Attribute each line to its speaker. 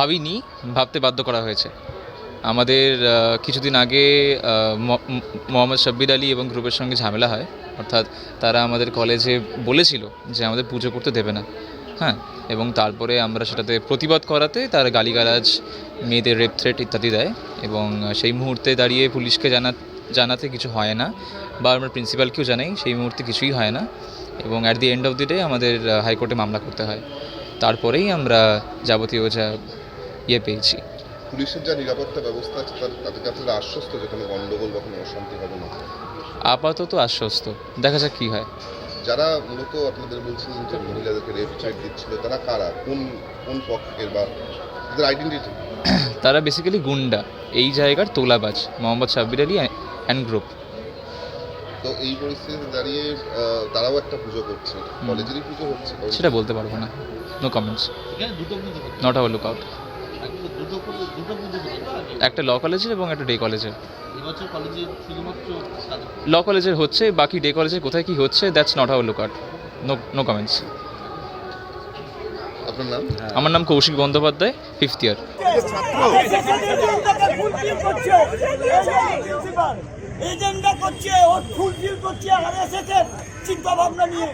Speaker 1: ভাবিনি, ভাবতে বাধ্য করা হয়েছে। আমাদের কিছুদিন আগে মোহাম্মদ শাব্বির আলী এবং গ্রুপের সঙ্গে ঝামেলা হয়। অর্থাৎ তারা আমাদের কলেজে বলেছিল যে আমাদের পুজো করতে দেবে না। হ্যাঁ এবং তারপরে আমরা সেটাতে প্রতিবাদ করাতে তার গালিগালাজ, মেয়েদের রেপ থ্রেট ইত্যাদি দেয় এবং সেই মুহূর্তে দাঁড়িয়ে পুলিশকে জানা, জানাতে কিছু হয় না বা আমরা প্রিন্সিপালকেও জানাই, সেই মুহূর্তে কিছুই হয় না এবং at the end of the day আমাদের হাইকোর্টে মামলা করতে হয়। তারপরেই আমরা যাবতীয় যা ইয়ে পেয়েছি।
Speaker 2: পুলিশের যা নিরাপত্তা ব্যবস্থা আছে তার তাতে আপনারা আশ্বস্ত যে কোনো গণ্ডগোল বা কোনো অশান্তি হবে না?
Speaker 1: আপাতত আশ্বস্ত। দেখা যাক কী হয়।
Speaker 2: যারা মূলত আপনাদের বলছিলেন যে মহিলাদেরকে রেপ চাইট দিচ্ছিল তারা কারা? কোন কোন পক্ষের বা তাদের আইডেন্টিটি
Speaker 1: তারা বেসিক্যালি গুন্ডা। এই জায়গার তোলাবাজ মোহাম্মদ সাব্বির আলী অ্যান্ড গ্রুপ
Speaker 2: তো এই পরিস্থিতিতে দাঁড়িয়ে তারাও একটা পুজো করছে। কলেজেরই পুজো হচ্ছে
Speaker 1: সেটা বলতে পারব না। No comments not our look out একটা ল কলেজের এবং একটা ডে কলেজের ল কলেজের হচ্ছে বাকি ডে কলেজে কোথায় কি হচ্ছে that's not our look out no no comments
Speaker 2: আপনার নাম
Speaker 1: আমার নাম Kaushik Bandyopadhyay fifth year
Speaker 3: agenda করছে ওর ফুলফিল করছে আর এসেছে চিন্তা ভাবনা নিয়ে